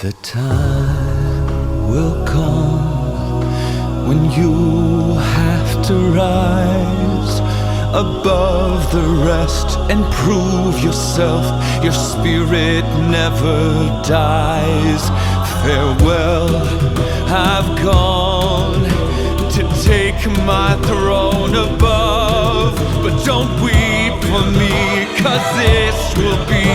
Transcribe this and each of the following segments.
The time will come when you have to rise above the rest and prove yourself. Your spirit never dies. Farewell, I've gone to take my throne above. But don't weep for me, cause this will be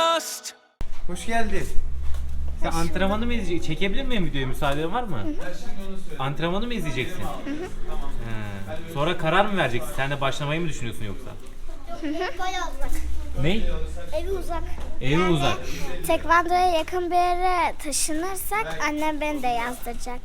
Dust. Hoş geldin. Sen antrenmanı mı izleyeceksin? Çekebilir miyim videoyu? Müsaaden var mı? Antrenmanı mı izleyeceksin? He. Sonra karar mı vereceksin? Sen de başlamayı mı düşünüyorsun yoksa? Bayağı uzak. Ne? Evi uzak. Evi uzak. Tekvandoya yakın bir yere taşınırsak annem beni de yazdıracak.